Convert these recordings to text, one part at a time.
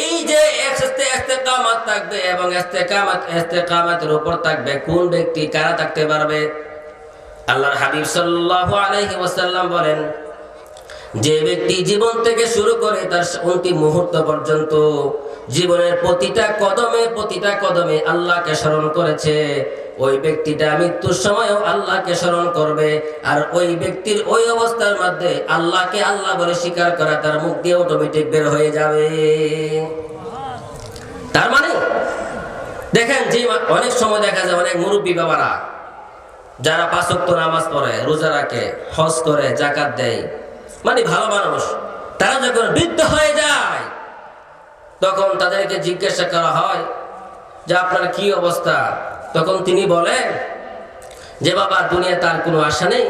এই যে একসাথে ইস্তেকামত থাকবে এবং ইস্তেকামতের উপর থাকবে, কোন ব্যক্তি কারা থাকতে পারবে? আল্লাহর হাবিব সাল্লাল্লাহু আলাইহি ওয়াসাল্লাম বলেন, যে ব্যক্তি জীবন থেকে শুরু করে তার অন্তিম মুহূর্ত পর্যন্ত জীবনের প্রতিটা কদমে প্রতিটা কদমে আল্লাহকে স্মরণ করেছে। ওই ব্যক্তিটা মৃত্যুর সময়ও আল্লাহকে স্মরণ করবে, আর ওই ব্যক্তির ওই অবস্থার মধ্যে আল্লাহকে আল্লাহ বলে স্বীকার করা তার মুখ দিয়ে অটোমেটিক বের হয়ে যাবে। তার মানে দেখেন যে অনেক সময় দেখা যায় অনেক মুরব্বী বাবারা, যারা পাঁচক্ত নামাজ পড়ে, রোজা রাখে, হজ করে জাকাত দেয় মানে ভালো মানুষ, তারা যখন বৃদ্ধ হয়ে যায়, তখন তাদেরকে জিজ্ঞাসা করা হয় যে, আপনার কি অবস্থা? তখন তিনি বলেন যে বাবা দুনিয়া তার কোনো আশা নেই।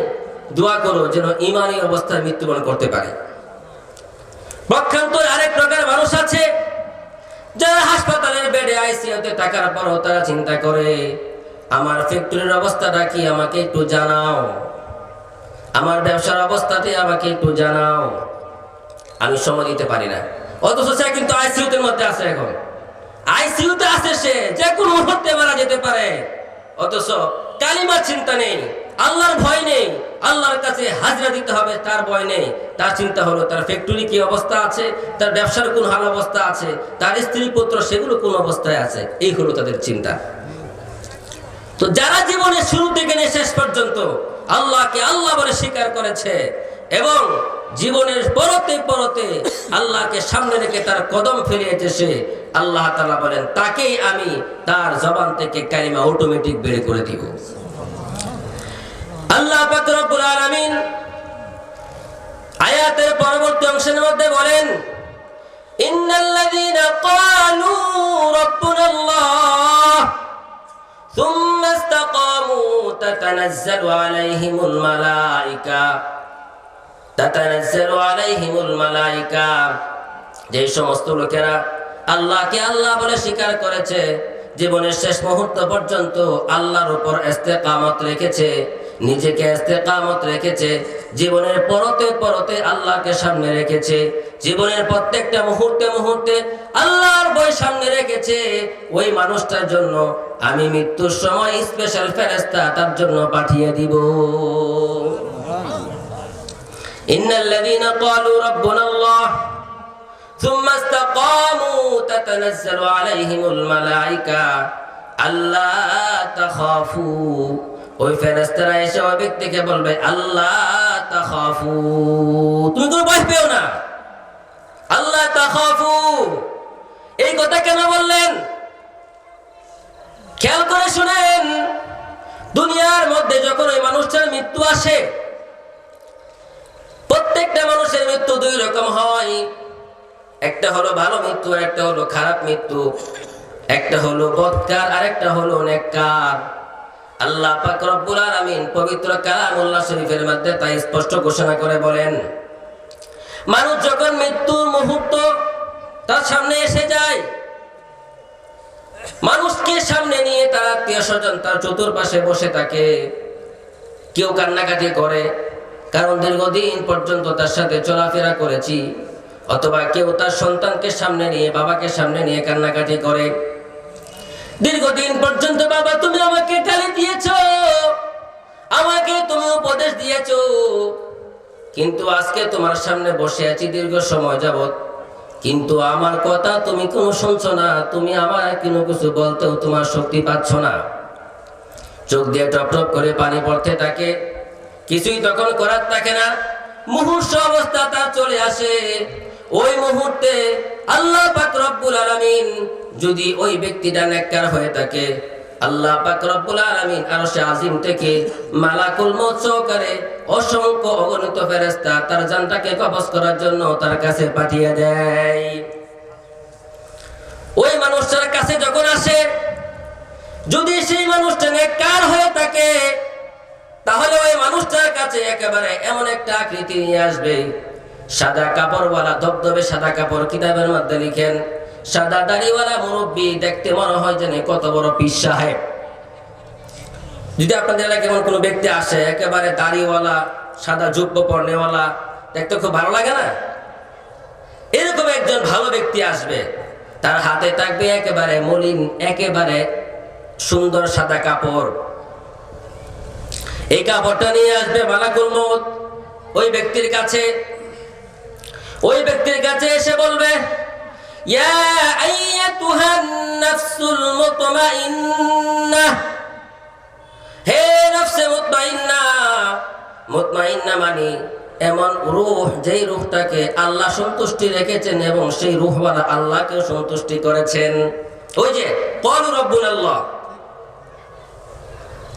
দোয়া করো যেন ইমানি অবস্থায় মৃত্যুবরণ করতে পারে। পক্ষান্তর আরেক প্রকার মানুষ আছে, যারা হাসপাতালের বেডে, আইসিইউতে থাকার পরও তারা চিন্তা করে, আমার ফ্যাক্টরির অবস্থাটা কি আমাকে একটু জানাও? আমার ব্যবসার অবস্থাতে আমাকে একটু জানাও। আমি সময় দিতে পারি না। অথচ সে কিন্তু আইসিইউতে মধ্যে আছে এখন। আইসিইউতে আছে সে, যে কোনো মুহূর্তে মারা যেতে পারে। অথচ কালিমার চিন্তা নেই, আল্লাহর ভয় নেই, আল্লাহর কাছে হাজরা দিতে হবে, তার ভয় নেই। তার চিন্তা হলো, তার ফ্যাক্টরি কি অবস্থা আছে, তার ব্যবসার কোন হাল অবস্থা আছে, তার স্ত্রী পুত্র সেগুলো কোন অবস্থায় আছে, এই হলো তাদের চিন্তা। তো যারা জীবনের শুরু থেকে নিয়ে শেষ পর্যন্ত আল্লাহকে আল্লাহ বলে স্বীকার করেছে এবং জীবনের পরতে পরতে আল্লাহকে সামনে রেখে তার কদম ফেলিয়েছে আল্লাহ তাআলা বলেন তাকেই আমি তার জবান থেকে কালিমা অটোমেটিক বের করে দিব আল্লাহ পাক রব্বুল আলামিন আয়াতের পরবর্তী অংশের মধ্যে বলেন ইন্নাল্লাযীনা ক্বালু রাব্বুনাল্লাহ ثم استقاموا تتنزل عليهم الملائكة মালাইকা। যে সমস্ত লোকেরা আল্লাহকে আল্লাহ বলে স্বীকার করেছে, জীবনের শেষ মুহূর্ত পর্যন্ত আল্লাহর উপর ইস্তেকামত রেখেছে, নিজেকে ইস্তেকামত রেখেছে, জীবনের পরতে পরতে আল্লাহকে সামনে রেখেছে, জীবনের প্রত্যেকটা মুহূর্তে মুহূর্তে আল্লাহর বই সামনে রেখেছে। ওই মানুষটার জন্য আমি মৃত্যুর সময় স্পেশাল ফেরেস্তা তার জন্য পাঠিয়ে দিব। ইন্নাল্লাযীনা ক্বালু রাব্বুনা আল্লাহ ثم استقاموا تتنزل عليهم الملائكة ألا تخافوا ওই ফেরেস্তারা এসে ওই ব্যক্তিকে বলবে আল্লাহ তাখাফু তুমি কোনো ভয় পেও না আল্লাহ তাখাফু এই কথা কেন বললেন খেয়াল করে শুনেন দুনিয়ার মধ্যে যখন ওই মানুষটার মৃত্যু আসে প্রত্যেকটা মানুষের মৃত্যু দুই রকম হয়। একটা হলো ভালো মৃত্যু, আর একটা হলো খারাপ মৃত্যু। একটা হলো বৎকার, আর একটা হলো নেককার। আল্লাহ পাক রব্বুল আলামিন পবিত্র কালামুল্লাহ শরীফের মধ্যে তাই স্পষ্ট ঘোষণা করে বলেন, মানুষ যখন মৃত্যুর মুহূর্ত তার সামনে এসে যায়, মানুষকে সামনে নিয়ে তার আত্মীয় স্বজন তার চতুর্পাশে বসে থাকে, কেউ কান্নাকাটি করে কারণ দীর্ঘদিন পর্যন্ত তার সাথে চলাফেরা করেছি। অথবা কেউ তার সন্তানকে সামনে নিয়ে, বাবাকে সামনে নিয়ে কান্নাকাটি করে। দীর্ঘদিন পর্যন্ত, বাবা, তুমি আমাকে গালি দিয়েছ। আমাকে তুমি উপদেশ দিয়েছ। কিন্তু আজকে তোমার সামনে বসে আছি দীর্ঘ সময় যাবত কিন্তু আমার কথা তুমি কোনো শুনছো না। তুমি আমার কোনো কিছু বলতেও তোমার শক্তি পাচ্ছ না। চোখ দিয়ে টপ টপ করে পানি পড়তে থাকে। কিছুই তখন করার থাকে না। মুহূর্ত অবস্থা তার চলে আসে। ওই মুহূর্তে আল্লাহ পাক রব্বুল আলামিন যদি ওই ব্যক্তিটা নেককার হয়ে থাকে, আল্লাহ পাক রব্বুল আলামিন আরশে আজিম থেকে মালাকুল মউত সহকারে অসংখ্য অগণিত ফেরেশতা তার জানটাকে কবজ করার জন্য তার কাছে পাঠিয়ে দেয়। ওই মানুষটার কাছে কাছে যখন আসে, যদি সেই মানুষটা নেককার হয়ে থাকে তাহলে ওই মানুষটার কাছে একেবারে এমন একটা আকৃতি নিয়ে আসবে। সাদা কাপড়ওয়ালা, ধবধবে সাদা কাপড় কিতাবের মধ্যে লিখেন, সাদা দাড়িওয়ালা মুরব্বী দেখতে মনে হয় যেন কত বড় পীর সাহেব। যদি আপনাদের এলাকায় এমন কোনো ব্যক্তি আসে, একেবারে দাড়িওয়ালা, সাদা যুব্য পর্নেওয়ালা, দেখতে খুব ভালো লাগে না? এরকম একজন ভালো ব্যক্তি আসবে, তার হাতে থাকবে একেবারে মলিন, একেবারে সুন্দর সাদা কাপড়। এই কাপড়টা নিয়ে আসবে মালাকুল মত ওই ব্যক্তির কাছে, ওই ব্যক্তির কাছে এসে বলবে হে নফসে মুতমাইন্না মানে এমন রূহ যেই রূহটাকে আল্লাহ সন্তুষ্টি রেখেছেন এবং সেই রূহওয়ালা আল্লাহকে সন্তুষ্টি করেছেন। ওই যে কল রব্বুল আল্লাহ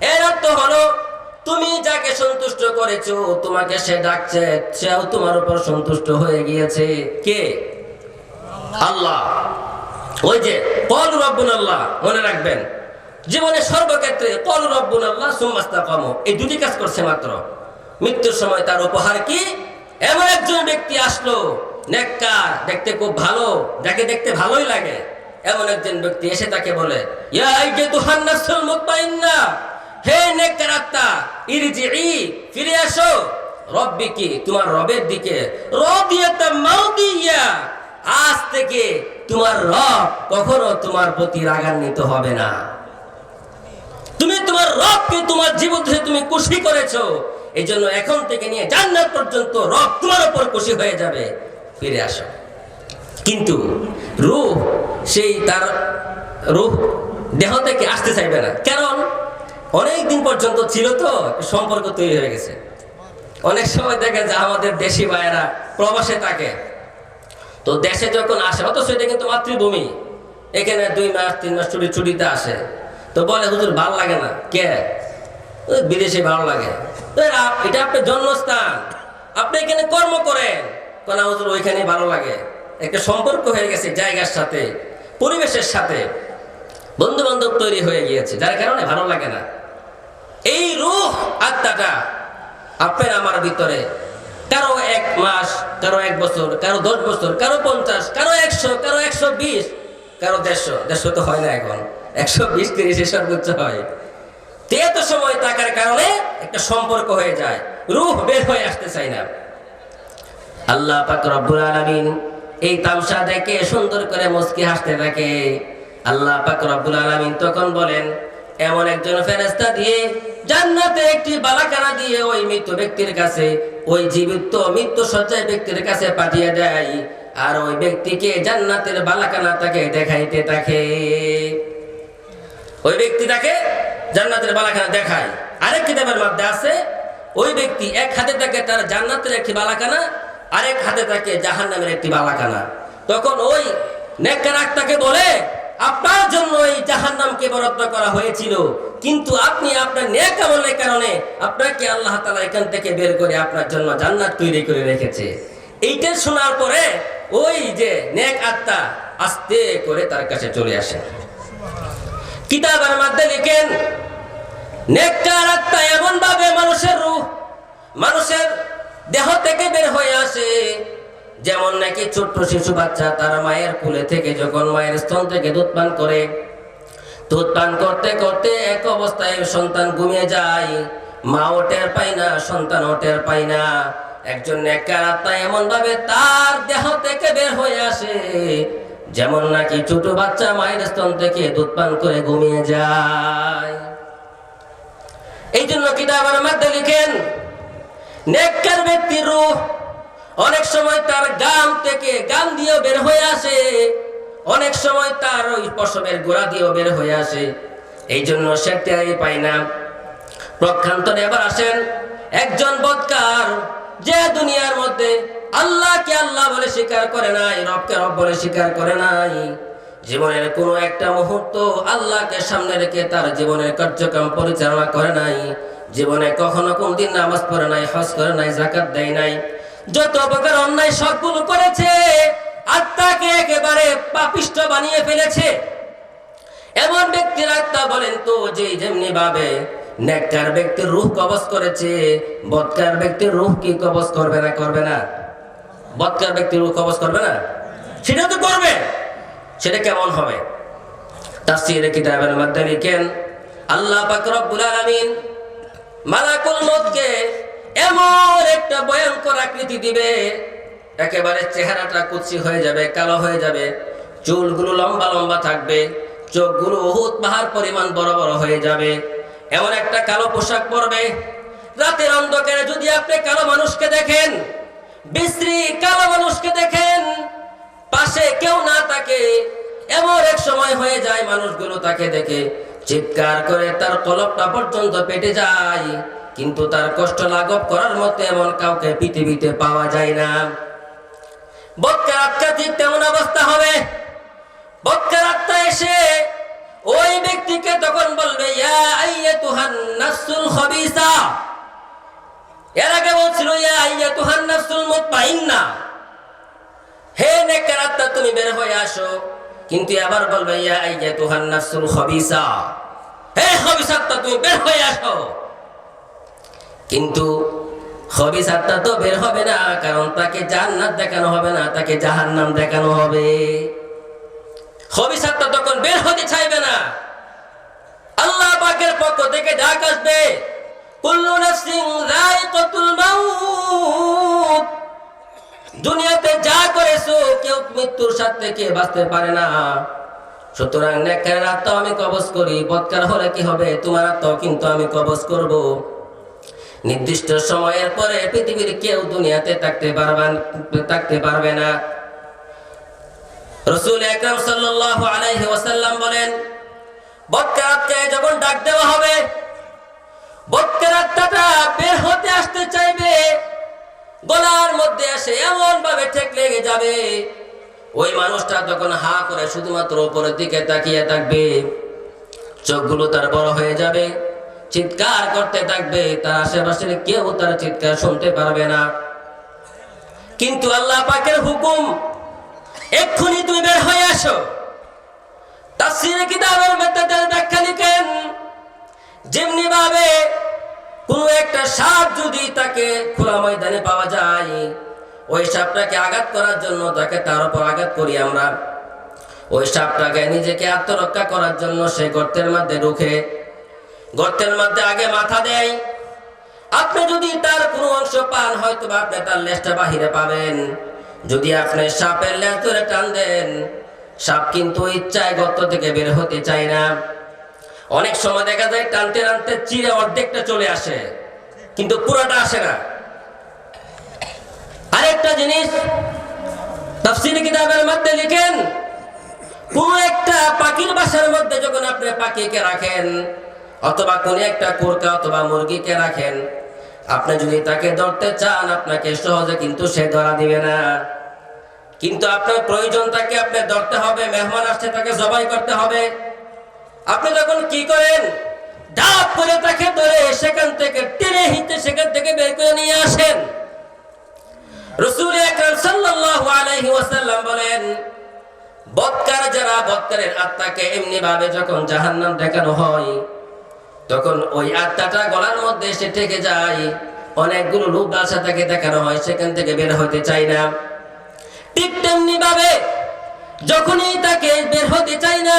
এর অর্থ হলো, তুমি যাকে সন্তুষ্ট করেছ, তোমাকে সে ডাকছে, সেও তোমার উপর সন্তুষ্ট হয়ে গিয়েছে। কে? আল্লাহ। ওই যে কল রব্বুন আল্লাহ মনে রাখবেন। জীবনে সর্বক্ষেত্রে কল রব্বুন আল্লাহ সুমাস্তা কম এই দুটি কাজ করছে মাত্র। মৃত্যুর সময় তার উপহার কি? এমন একজন ব্যক্তি আসলো, নেককার, দেখতে খুব ভালো, যাকে দেখতে ভালোই লাগে। এমন একজন ব্যক্তি এসে তাকে বলে, ইয়া আইয়াতুহান নাফসুল মুতমাইন্না। হে নেককার আত্মা ইরজিই ফিরে আসো। রব্বিকি, তোমার রবের দিকে। রদিয়াতা মাউদিয়া, আজ থেকে তোমার রব কখনো তোমার প্রতি রাগান্বিত হবে না। তুমি তোমার রবকে তোমার জীবন তুমি খুশি করেছ। এই জন্য এখন থেকে নিয়ে জান্নাত পর্যন্ত রব তোমার উপর খুশি হয়ে যাবে। ফিরে আসো। কিন্তু রূহ, সেই তার রূহ দেহ থেকে আসতে চাইবে না। কারণ অনেক দিন পর্যন্ত ছিল তো সম্পর্ক তৈরি হয়ে গেছে। অনেক সময় দেখা যায় আমাদের দেশি ভাইয়েরা প্রবাসে থাকে। তো দেশে যখন আসে, অথচ এটা কিন্তু মাতৃভূমি। এখানে দুই মাস, তিন মাস ছুটি, ছুটিতে আসে। তো বলে, হুজুর, ভালো লাগে না? কে? বিদেশে ভালো লাগে। এটা আপনার জন্মস্থান। আপনি এখানে কর্ম করেন। কোন হুজুর ওইখানে ভালো লাগে। একটা সম্পর্ক হয়ে গেছে জায়গার সাথে, পরিবেশের সাথে। বন্ধু বান্ধব তৈরি হয়ে গিয়েছে, যার কারণে ভালো লাগে না। এই রূহ আত্মাটা আপনার আমার ভিতরে। কারও এক মাস, কারও এক বছর, কারও দশ বছর, কারও পঞ্চাশ, কারও একশো কারও একশো বিশ, কারও দেড়শো। দেড়শো তো হয় না এখন। একশো বিশ তিরিশে সর্বোচ্চ হয়। এত সময় থাকার কারণে একটা সম্পর্ক হয়ে যায়। রূহ বের হয়ে আসতে চাই না। আল্লাহ পাক রব্বুল আলামিন এই তামসা দেখে সুন্দর করে মুস্কি হাসতে থাকে। আল্লাহ পাক রব্বুল আলামিন তখন বলেন, এমন একজন ফেরেশতা দিয়ে জান্নাতে একটি বালাকানা দিয়ে ওই মৃত ব্যক্তির কাছে, ওই জীবিত মৃত্যু সজ্জায় ব্যক্তির কাছে পাঠিয়ে দেয়। আর ওই ব্যক্তিকে জান্নাতের বালাকানা তাকে দেখাইতে থাকে। ওই ব্যক্তি তাকে জান্নাতের বালাখানা দেখায়। আরেক কিতাবের মধ্যে আছে, ওই ব্যক্তি এক হাতে থাকে তার জান্নাতের একটি বালাখানা, আরেক হাতে থাকে জাহান্নামের একটি বালাখানা। তখন ওই নেককার আত্মাকে বলে আপনার জন্য এই জাহান্নামকে বরাদ্দ করা হয়েছিল। কিন্তু আপনি আপনার নেক কারণে আপনাকে আল্লাহ তাআলা এখান থেকে বের করে আপনার জন্য জান্নাত তৈরি করে রেখেছে। এইটা শোনার পরে ওই যে নেক আত্মা আস্তে করে তার কাছে চলে আসে কিতাবের মধ্যে লিখেন, নেককার আত্মা এমন ভাবে মানুষের রূহ মানুষের দেহ থেকে বের হয়ে আসে যেমন নাকি ছোট্ট শিশু বাচ্চা তার মায়ের কুলে থেকে যখন মায়ের স্তন থেকে দুধ পান করে, দুধ পান করতে করতে এক অবস্থায় সন্তান ঘুমিয়ে যায়। মা ও টের পায় না সন্তান ও টের পায় না। একজন নেককার আত্মা এমন ভাবে তার দেহ থেকে বের হয়ে আসে, যেমন নাকি ছোট বাচ্চা মায়ের স্তন থেকে দুধ পান করে ঘুমিয়ে যায়। এই জন্য কিতাবের মধ্যে লিখেন, নেককার ব্যক্তির রূহ অনেক সময় তার গান থেকে গান দিয়ে বের হয়ে আসে। অনেক সময় তার ওই পশমের গোড়া দিয়েও বের হয়ে আসে। এই জন্য সে পায় না। প্রক্ষান্তরে এবার আসেন একজন বদকার, যে দুনিয়ার মধ্যে আল্লাহকে আল্লাহ বলে স্বীকার করে নাই, রবকে রব বলে স্বীকার করে নাই। জীবনের কোনো একটা মুহূর্ত আল্লাহকে সামনে রেখে তার জীবনের কার্যক্রম পরিচালনা করে নাই। জীবনে কখনো কোনদিন নামাজ পড়ে নাই, হজ করে নাই জাকাত দেয় নাই। যত প্রকার অন্যায় সবগুলো করেছে, আত্মাকে একেবারে পাপিষ্ট বানিয়ে ফেলেছে। এমন ব্যক্তির আত্মা বলেন তো যে যেমনি ভাবে নেককার ব্যক্তির রূহ কবজ করেছে বদকার ব্যক্তির রূহ কি কবজ করবে না করবে না? বদকার ব্যক্তির রূহ কবজ করবে না? সেটা তো করবে, সেটা কেমন হবে? তাফসীরে কিতাবের মধ্যে লিখেন, আল্লাহ পাক রব্বুল আলামিন মালাকুল মউতকে এমন একটা ভয়ঙ্কর আকৃতি দিবে, একেবারে চেহারাটা কুচি হয়ে যাবে, কালো হয়ে যাবে, চুলগুলো লম্বা লম্বা থাকবে, চোখগুলো বহুত পাহাড় পরিমাণ বড় বড় হয়ে যাবে, এমন একটা কালো পোশাক পরবে। রাতের অন্ধকারে যদি আপনি কালো মানুষকে দেখেন, বিশ্রী কালো মানুষকে দেখেন, পাশে কেউ না থাকে, এমন এক সময় হয়ে যায় মানুষগুলো তাকে দেখে, চিৎকার করে তার কলপটা পর্যন্ত পেটে যায়। কিন্তু তার কষ্ট লাঘব করার মতো এমন কাউকে পৃথিবীতে পাওয়া যায় না। বক্কার আত্মা ঠিক তেমন অবস্থা হবে। বক্কার আত্মা এসে ওই ব্যক্তিকে তখন বলবে, ইয়া আইয়াতুহান নাফসুল খাবিসা। এর আগে বলছিল, ইয়া আইয়াতুহান নাফসুল মুতমাইন্না। হে নেককার আত্মা, তুমি বের হয়ে আসো। কিন্তু এবার বলবে, ইয়া আইয়াতুহান নাফসুল খাবিসা। হে খাবিস তুমি বের হয়ে আসো। কিন্তু খবিস আত্মা তো বের হবে না, কারণ তাকে জান্নাত দেখানো হবে না, তাকে জাহান্নাম দেখানো হবে। খবিস আত্মা তখন বের হতে চাইবে না, আল্লাহ পাকের পক্ষ থেকে ডাক আসবে, কুল্লু নাফসিন যায়িকাতুল মাউত। দুনিয়াতে যা করেছ, কেউ মৃত্যুর সাথ থেকে বাঁচতে পারে না। সুতরাং নেকের আত্মা আমি কবজ করি, বৎকার হলে কি হবে? তোমার আত্মাও কিন্তু আমি কবজ করব। নির্দিষ্ট সময়ের পরে পৃথিবীর কেউ দুনিয়াতে থাকতে পারবেন, থাকতে পারবে না। রসুল একরাম সাল্লাল্লাহু আলাইহি ওয়াসাল্লাম বলেন বৎকার আত্মায় যখন ডাক দেওয়া হবে বৎকার আত্মাটা বের হতে আসতে চাইবে, গলার মধ্যে এসে এমন ভাবে ঠেক লেগে যাবে। ওই মানুষটা তখন হা করে শুধুমাত্র উপরের দিকে তাকিয়ে থাকবে, চোখগুলো তার বড় হয়ে যাবে। চিৎকার করতে থাকবে, তার আশেপাশের কেউ তার চিৎকার শুনতে পারবে না। কিন্তু আল্লাহ পাকের হুকুম, এক্ষুনি তুমি বের হয়ে আসো। একটা সাপ যদি তাকে খোলা ময়দানে পাওয়া যায়, ওই সাপটাকে আঘাত করার জন্য তাকে তার আঘাত করি আমরা। ওই সাপটাকে নিজেকে আত্মরক্ষা করার জন্য সে গর্তের মধ্যে ঢুকে গর্তের মধ্যে আগে মাথা দেয়। আপনি যদি তার কোনো অংশ পান হয়তো আপনি তার লেজটা বাহিরে পাবেন। যদি আপনি সাপের লেজ ধরে টান দেন, সাপ কিন্তু ইচ্ছায় গর্ত থেকে বের হতে চায় না। অনেক সময় দেখা যায়, টানতে টানতে চিরে অর্ধেকটা চলে আসে, কিন্তু পুরাটা আসে না। আরেকটা জিনিস তাফসীর কিতাবের মধ্যে লিখেন, কোন একটা পাখির বাসার মধ্যে যখন আপনি পাখিকে রাখেন অথবা কোন একটা কুরকা অথবা মুরগিকে রাখেন। আপনি যদি তাকে ধরতে চান, আপনাকে সহজে কিন্তু সে ধরা দিবে না। কিন্তু আপনার প্রয়োজন তাকে আপনি ধরতে হবে, মেহমান আসছে তাকে জবাই করতে হবে। আপনি তখন কি করেন? ডাব করে তাকে ধরে সেখান থেকে টেনে হিতে সেখান থেকে বের করে নিয়ে আসেন। রসুল আলাইহি ওয়াসাল্লাম বলেন, বৎকার যারা বৎকারের আত্মাকে এমনি ভাবে যখন জাহান্নাম দেখানো হয় তখন ওই আত্মাটা গলার মধ্যে এসে ঠেকে যায়। অনেকগুলো লোক বাসা তাকে দেখানো হয়, সেখান থেকে বের হতে চাই না। ঠিক তেমনি ভাবে যখনই তাকে বের হতে চাই না,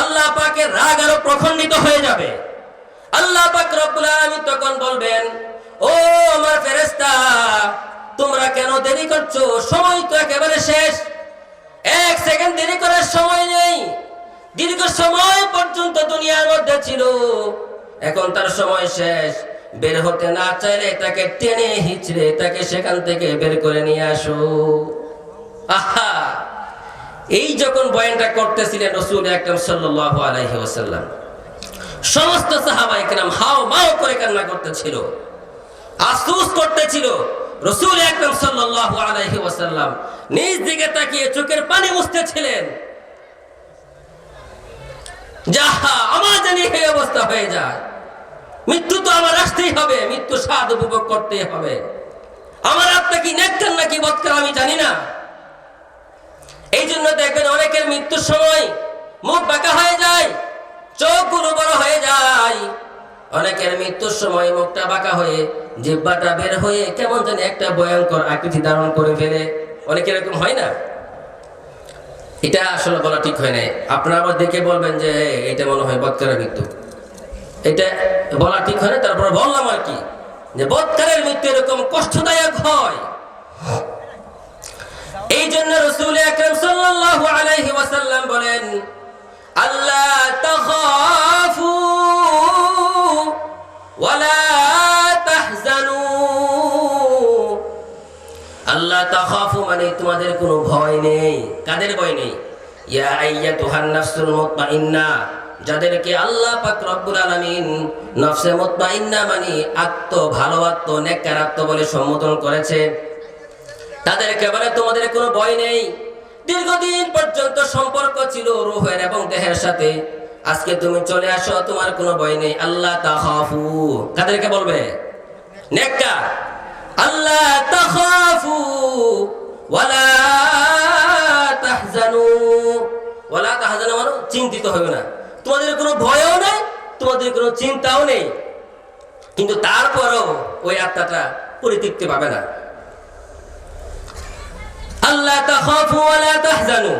আল্লাহ পাকের রাগ আরও প্রখণ্ডিত হয়ে যাবে। আল্লাহ পাক রব্বুল তখন বলবেন, ও আমার ফেরেশতা, তোমরা কেন দেরি করছ? সময় তো একেবারে শেষ। এক সেকেন্ড দেরি করার সময় নেই। দীর্ঘ সময় পর্যন্ত দুনিয়ার মধ্যে ছিল। এখন তার সময় শেষ। বের হতে না চাইলে তাকে টেনে হিচড়ে তাকে সেখান থেকে বের করে নিয়ে আসো। আহা! এই যখন বয়ানটা করতেছিলেন রসুল একদম সাল্লাল্লাহু আলাইহি ওয়াসাল্লাম, সমস্ত সাহাবা একরাম হাও মাও করে কান্না করতেছিল, আফসোস করতেছিল। রসুল একদম সাল্লাল্লাহু আলাইহি ওয়াসাল্লাম নিজ দিকে তাকিয়ে চোখের পানি মুছতেছিলেন। যাহা, আমার জানি এই অবস্থা হয়ে যায়। মৃত্যু তো আমার আসতেই হবে, মৃত্যু স্বাদ উপভোগ করতেই হবে। আমার আত্মা কি নেককার নাকি বৎকার আমি জানি না। এই জন্য দেখবেন অনেকের মৃত্যুর সময় মুখ বাঁকা হয়ে যায় চোখগুলো বড় হয়ে যায়। অনেকের মৃত্যুর সময় মুখটা বাঁকা হয়ে জিব্বাটা বের হয়ে কেমন যেন একটা ভয়ঙ্কর আকৃতি ধারণ করে ফেলে। অনেক এরকম হয় না? এটা আসলে বলা ঠিক হয় নাই। আপনারা আবার দেখে বলবেন যে এটা মনে হয় বৎকারের মৃত্যু। এটা বলা ঠিক হয় তারপরে বললাম আর কি, যে বৎকারের মৃত্যু এরকম কষ্টদায়ক হয়। এই জন্য রসুল আকরাম সাল্লাল্লাহু ওয়াসাল্লাম বলেন আল্লাহ তাখাফু ওয়ালা আল্লাহ মানে তোমাদের কোনো ভয় নেই। কাদের ভয় নেই? ইয়া যাদেরকে আল্লাহ পাক রব্বুল আলামিন নফসে মুতমাইন্না মানে আত্ম ভালো আত্ম নেককার আত্ম বলে সম্বোধন করেছে তাদেরকে বলে তোমাদের কোনো ভয় নেই। দীর্ঘদিন পর্যন্ত সম্পর্ক ছিল রুহের এবং দেহের সাথে। আজকে তুমি চলে আসো, তোমার কোনো ভয় নেই। আল্লাহ তাখাফু। কাদেরকে বলবে? নেককা আল্লাহ তাখাফু। ওয়ালা তাহজানু। ওয়ালা তাহজানু মানে চিন্তিত হবে না। তোমাদের কোনো ভয়ও নেই তোমাদের কোনো চিন্তাও নেই কিন্তু তারপরও ওই আত্মাটা পরিতৃপ্তি পাবে না আল্লাহ তাখাফু ওয়ালা তাহজানু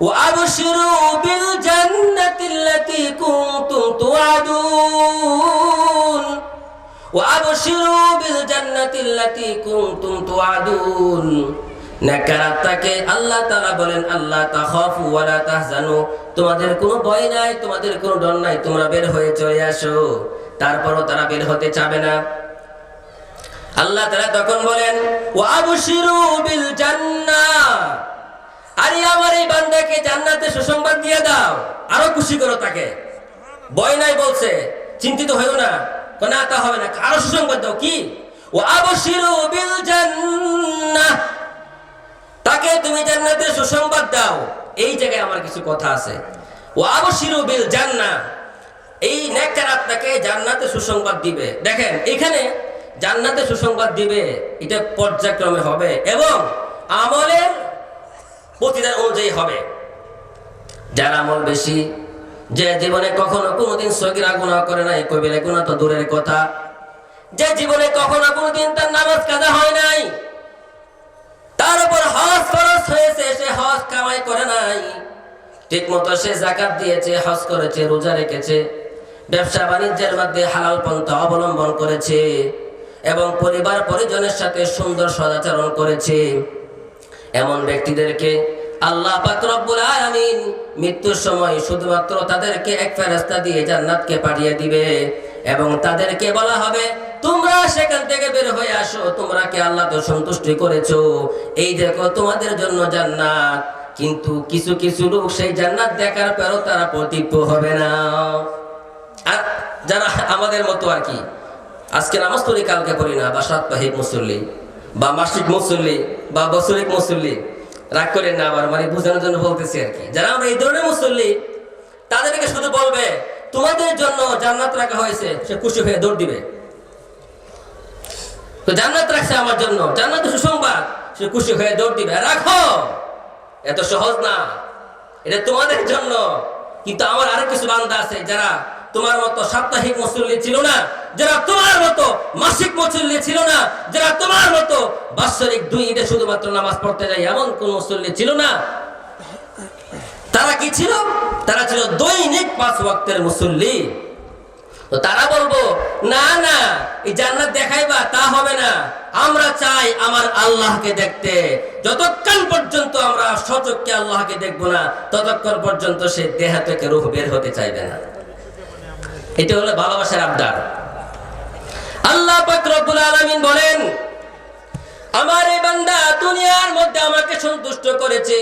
وأبشروا بالجنة التي كنتم توعدون وأبشروا بالجنة التي كنتم توعدون নাকারাত্তাকে আল্লাহ বলেন আল্লাহ তোমাদের কোনো ভয় নাই, তোমাদের কোনো ডর নাই, তোমরা বের হয়ে চলে আসো। তারপরও তারা বের হতে চাবে না। আল্লাহ তাআলা তখন বলেন, ওয়াবশিরু বিল আরে আমার এই বান্দাকে জান্নাতে সুসংবাদ দিয়ে দাও, আরও খুশি করো তাকে। ভয় নাই বলছে, চিন্তিত হইও না কো না তা হবে না, আরও সুসংবাদ দাও, কি? ও আবশিরু বিল জান্নাহ। তাকে তুমি জান্নাতের সুসংবাদ দাও। এই জায়গায় আমার কিছু কথা আছে। ও আবশিরু বিল জান্নাহ এই নেককার আত্মাকে জান্নাতে সুসংবাদ দিবে। দেখেন, এখানে জান্নাতে সুসংবাদ দিবে, এটা পর্যায়ক্রমে হবে এবং আমলের প্রতিদান অনুযায়ী হবে। যার আমল বেশি, যে জীবনে কখনো কোনোদিন সগিরা গুণা করে নাই কবিরা গুণা তো দূরের কথা। যে জীবনে কখনো কোনোদিন তার নামাজ কাজা হয় নাই। তার উপর হজ খরচ হয়েছে, সে হজ কামাই করে নাই। ঠিক মতো সে জাকাত দিয়েছে, হজ করেছে, রোজা রেখেছে, ব্যবসা বাণিজ্যের মধ্যে হালাল পন্থা অবলম্বন করেছে এবং পরিবার পরিজনের সাথে সুন্দর সদাচরণ করেছে। এমন ব্যক্তিদেরকে আল্লাহ পাক রব্বুল আলামিন মৃত্যুর সময় শুধুমাত্র তাদেরকে এক ফেরেশতা দিয়ে জান্নাতকে পাঠিয়ে দিবে এবং তাদেরকে বলা হবে তোমরা সেখান থেকে বের হয়ে আসো, তোমরা কি আল্লাহ তো সন্তুষ্টি করেছ? এই দেখো, তোমাদের জন্য জান্নাত। কিন্তু কিছু কিছু লোক সেই জান্নাত দেখার পরও তারা প্রতীপ্ত হবে না। আর যারা আমাদের মতো আর কি, আজকে নামাজ পড়ি কালকে পড়ি না, বা সাপ্তাহিক মুসল্লি, বা মাসিক মুসল্লি, বা বছরিক মুসল্লি, রাগ করেন না আবার মানে বোঝানোর জন্য বলতেছি আর কি। যারা আমরা এই ধরনের মুসল্লি, তাদেরকে শুধু বলবে, তোমাদের জন্য জান্নাত রাখা হয়েছে, সে খুশি হয়ে দৌড় দিবে। তো জান্নাত রাখছে আমার জন্য। জান্নাত সুসংবাদ। সে খুশি হয়ে দৌড় দিবে। রাখো! এত সহজ না। এটা তোমাদের জন্য। কিন্তু আমার আরও কিছু বান্দা আছে যারা তোমার মতো সাপ্তাহিক মুসল্লি ছিল না, যারা তোমার মতো মাসিক মুসল্লি ছিল না, যারা তোমার মতো বাৎসরিক দুই ঈদে শুধুমাত্র নামাজ পড়তে যায় এমন কোন মুসল্লি ছিল না। তারা কি ছিল? তারা ছিল দৈনিক পাঁচ ওয়াক্তের মুসল্লি। তো তারা বলব, না না, এই জান্নাত দেখাইবা, তা হবে না। আমরা চাই আমার আল্লাহকে দেখতে। যতক্ষণ পর্যন্ত আমরা সচককে আল্লাহকে দেখব না, ততক্ষণ পর্যন্ত সে দেহ থেকে রূহ বের হতে চাইবে না। এটা হলো ভালোবাসার আবদার। আল্লাহ রব্বুল আলামিন বলেন, আমার এই বান্দা দুনিয়ার মধ্যে আমাকে সন্তুষ্ট করেছে।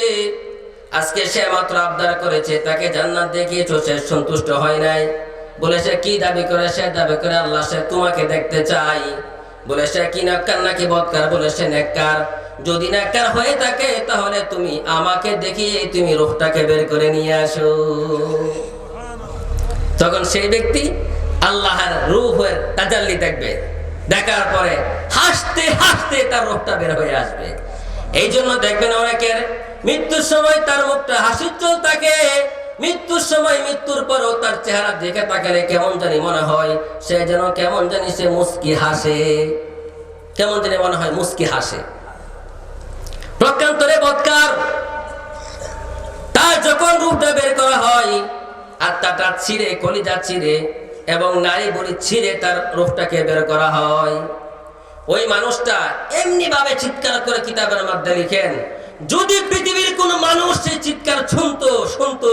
আজকে সে মাত্র আবদার করেছে, তাকে জান্নাত দেখিয়েছো, সে সন্তুষ্ট হয় নাই। বলে, সে কি দাবি করে? সে দাবি করে আল্লাহ, সে তোমাকে দেখতে চাই। বলে, সে কি নাক্কার নাকি বৎকার বলে, সে নেককার। যদি নেককার হয়ে থাকে, তাহলে তুমি আমাকে দেখিয়ে তুমি রোহটাকে বের করে নিয়ে আসো। তখন সেই ব্যক্তি আল্লাহর রূহের তাজাল্লি দেখবে। দেখার পরে হাসতে হাসতে তার রোগটা বের হয়ে আসবে। এই জন্য দেখবেন অনেকের মৃত্যুর সময় তার মুখটা হাসির থাকে। মৃত্যুর সময় মৃত্যুর পরেও তার চেহারা দেখে তাকালে কেমন জানি মনে হয় সে যেন কেমন জানি সে মুস্কি হাসে। কেমন জানি মনে হয় মুস্কি হাসে। প্রকান্তরে বৎকার। তার যখন রূপটা বের করা হয় আত্মাটা ছিঁড়ে, কলিজা ছিঁড়ে এবং নারী বলি ছিঁড়ে তার রূপটাকে বের করা হয়। ওই মানুষটা এমনি ভাবে চিৎকার করে কিতাবের মধ্যে লিখেন, যদি পৃথিবীর কোন মানুষ সেই চিৎকার শুনতো শুনতো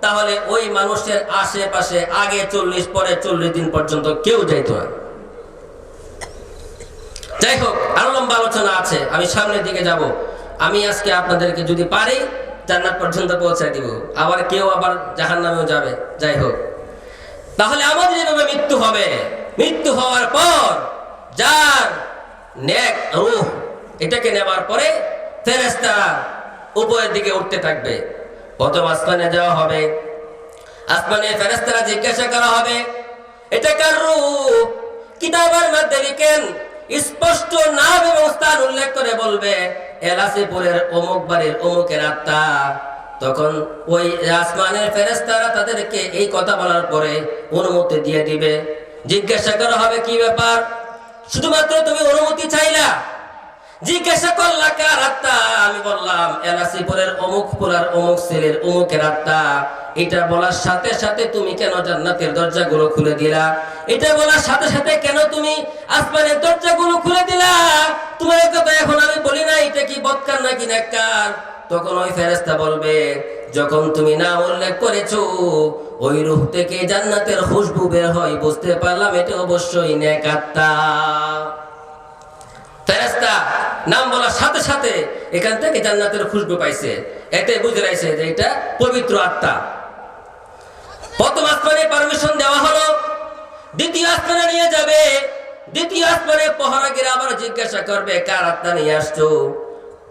তাহলে ওই মানুষের আশেপাশে আগে চল্লিশ, পরে চল্লিশ দিন পর্যন্ত কেউ যাইতো না। যাই হোক, আরও লম্বা আলোচনা আছে, আমি সামনের দিকে যাব। আমি আজকে আপনাদেরকে যদি পারি, জান্নাত পর্যন্ত পৌঁছে দিব। আবার কেউ আবার জাহান নামেও যাবে, যাই হোক। তাহলে আমাদের এভাবে মৃত্যু হবে। মৃত্যু হওয়ার পর যার নেক রূহ, এটাকে নেবার পরে ফেরেস্তারা উপরের দিকে উঠতে থাকবে। প্রথম আসমানে যাওয়া হবে। আসমানে ফেরেস্তারা জিজ্ঞাসা করা হবে, এটা কার রূহ কিতাবের মধ্যে লিখেন স্পষ্ট নাম এবং স্থান উল্লেখ করে বলবে, এলাসিপুরের অমুক বাড়ির অমুকের আত্মা। তখন ওই আসমানের ফেরেস্তারা তাদেরকে এই কথা বলার পরে অনুমতি দিয়ে দিবে। জিজ্ঞাসা করা হবে, কি ব্যাপার? শুধুমাত্র তুমি অনুমতি চাইলা? এখন আমি বলি না, এটা কি নাকি তখন ওই ফেরেস্তা বলবে, যখন তুমি না উল্লেখ করেছ, ওই রূহ থেকে জান্নাতের খুশবু বের হয়, বুঝতে পারলাম এটা অবশ্যই নেক আত্মা। ফেরেস্তা নাম বলার সাথে সাথে এখান থেকে জান্নাতের খুশবু পাইছে। এতে বুঝে রাইছে যে এটা পবিত্র আত্মা। প্রথম আসমানে পারমিশন দেওয়া হলো, দ্বিতীয় আসমানে নিয়ে যাবে, দ্বিতীয় আসমানে পহরাগিরা আবার জিজ্ঞাসা করবে, কার আত্মা নিয়ে আসছো?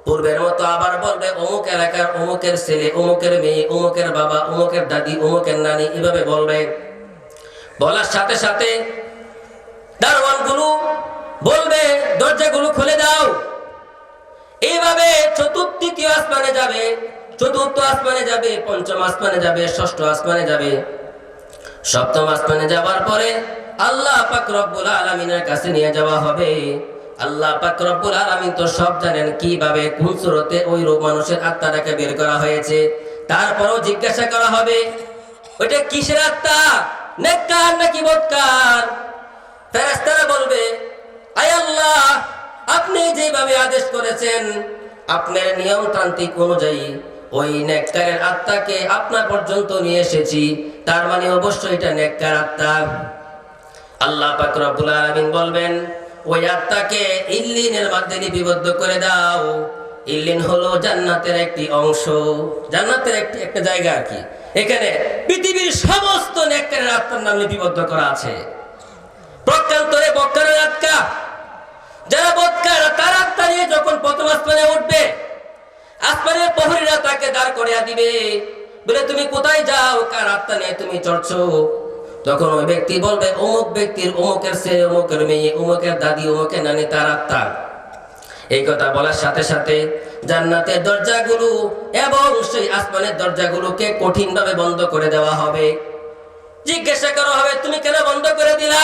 পূর্বের মতো আবার বলবে, অমুক এলাকার অমুকের ছেলে, অমুকের মেয়ে, অমুকের বাবা, অমুকের দাদি, অমুকের নানি, এভাবে বলবে। বলার সাথে সাথে দারোয়ানগুলো বলবে, দরজাগুলো খুলে দাও। এইভাবে চতুর্থ আসমানে যাবে, চতুর্থ আসমানে যাবে, পঞ্চম আসমানে যাবে, ষষ্ঠ আসমানে যাবে। সপ্তম আসমানে যাওয়ার পরে আল্লাহ পাক রব্বুল আলামিনের কাছে নিয়ে যাওয়া হবে। আল্লাহ পাক রব্বুল আলামিন তো সব জানেন কীভাবে, কোন সুরতে ওই রূপ মানুষের আত্মাটাকে বের করা হয়েছে। তারপরও জিজ্ঞাসা করা হবে, ওইটা কিসের আত্মা? নেককার নাকি বৎকার? ফেরেশতারা বলবে আল্লাহ, আপনি যেভাবে আদেশ করেছেন, আপনার নিয়মতান্ত্রিক অনুযায়ী ওই নেককারের আত্মাকে আপনার পর্যন্ত নিয়ে এসেছি। তার মানে অবশ্যই এটা নেককার আত্মা। আল্লাহ পাক রব্বুল আলামিন বলবেন, ওই আত্মাকে ইল্লিনের মধ্যে লিপিবদ্ধ করে দাও। ইল্লিন হলো জান্নাতের একটি অংশ। জান্নাতের একটি, একটা জায়গা আর কি। এখানে পৃথিবীর সমস্ত নেককারের আত্মার নাম লিপিবদ্ধ করা আছে। প্রকান্তরে বক্কারের আত্মা যারা বৎকার তার নিয়ে যখন প্রথম আসমানে উঠবে, আসমানের প্রহরীরা তাকে দাঁড় করিয়া দিবে। বলে, তুমি কোথায় যাও? কার আত্মা নিয়ে তুমি চড়ছো? তখন ওই ব্যক্তি বলবে, অমুক ব্যক্তির, অমুকের ছেলে, অমুকের মেয়ে, অমুকের দাদি, অমুকের নানি, তার আত্মা। এই কথা বলার সাথে সাথে জান্নাতের দরজাগুলো এবং সেই আসমানের দরজাগুলোকে কঠিনভাবে বন্ধ করে দেওয়া হবে। জিজ্ঞাসা করা হবে, তুমি কেন বন্ধ করে দিলা?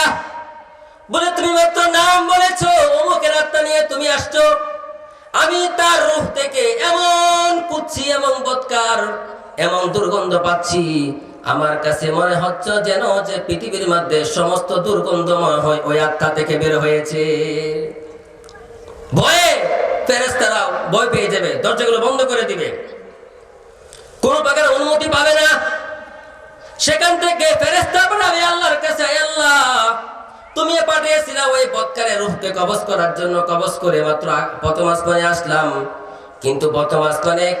বলে, তুমি মাত্র নাম বলেছ, অমুকের আত্মা নিয়ে তুমি আসছো। আমি তার রূপ থেকে এমন কুচ্ছি এবং বৎকার, এমন দুর্গন্ধ পাচ্ছি। আমার কাছে মনে হচ্ছে যেন যে পৃথিবীর মধ্যে সমস্ত দুর্গন্ধময় হয়, ওই আত্মা থেকে বের হয়েছে। ভয়ে ফেরেস্তারাও ভয় পেয়ে যাবে, দরজাগুলো বন্ধ করে দিবে। কোন প্রকার অনুমতি পাবে না। সেখান থেকে ফেরেস্তা পাঠাবে আল্লাহর কাছে আল্লাহ তুমি পাঠিয়েছিলে ওই বৎকারের রূহকে কবজ করার জন্য, কবজ করে মাত্র প্রথম আসমানে আসলাম। কিন্তু প্রথম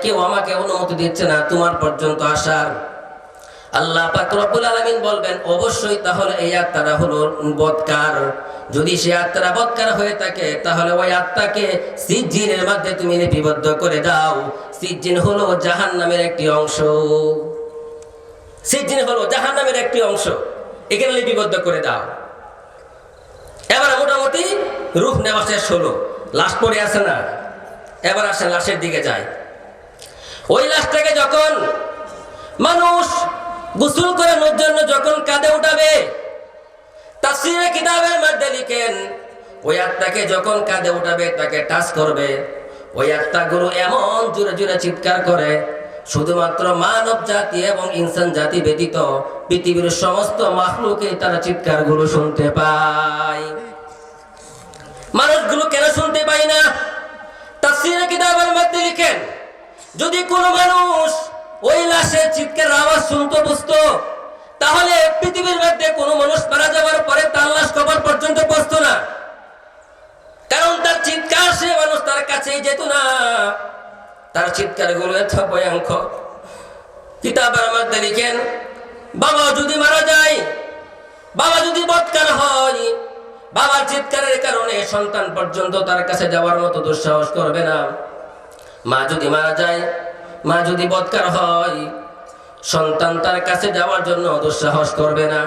কেউ আমাকে অনুমতি দিচ্ছে না, তোমার পর্যন্ত আসার। আল্লাহ পাক রব্বুল আলামিন বলবেন, অবশ্যই তাহলে এই আত্মাটা হলো বৎকার। যদি সে আত্মাটা বদকার হয়ে থাকে, তাহলে ওই আত্মাকে সিজ্জিনের মধ্যে তুমি লিপিবদ্ধ করে দাও। সিজ্জিন হলো জাহান্নামের একটি অংশ। সিজ্জিন হলো জাহান্নামের একটি অংশ। এখানে লিপিবদ্ধ করে দাও। এবার মোটামুটি রূপ নেওয়া শেষ হলো। লাশ পড়ে আসে না? এবার আসে লাশের দিকে যায়। ওই লাশটাকে যখন মানুষ গোসল করানোর জন্য যখন কাঁধে উঠাবে, তাফসীরে কিতাবের মধ্যে লিখেন, ওই আত্মাকে যখন কাঁধে উঠাবে, তাকে টাচ করবে। ওই আত্মাগুলো এমন জোরে জোরে চিৎকার করে শুধুমাত্র মানব জাতি এবং ইনসান জাতি ব্যতীত পৃথিবীর সমস্ত মাখলুকে তারা চিৎকারগুলো শুনতে পায়। মানুষগুলো কেন শুনতে পায় না? যদি কোনো মানুষ ওই লাশের চিৎকার, আওয়াজ শুনতো, বুঝতো, তাহলে পৃথিবীর মধ্যে কোনো মানুষ মারা যাওয়ার পরে তার লাশ কবর পর্যন্ত পৌঁছতো না। কারণ তার চিৎকার সে মানুষ তার কাছেই যেত না। তার চিৎকারগুলো এত ভয়ঙ্কর। কিতাবের মধ্যে লিখেন, বাবা যদি মারা যায়, বাবা যদি বৎকার হয়, বাবার চিৎকারের কারণে সন্তান পর্যন্ত তার কাছে যাওয়ার মতো দুঃসাহস করবে না। মা যদি মারা যায়, মা যদি বৎকার হয়, সন্তান তার কাছে যাওয়ার জন্য দুঃসাহস করবে না।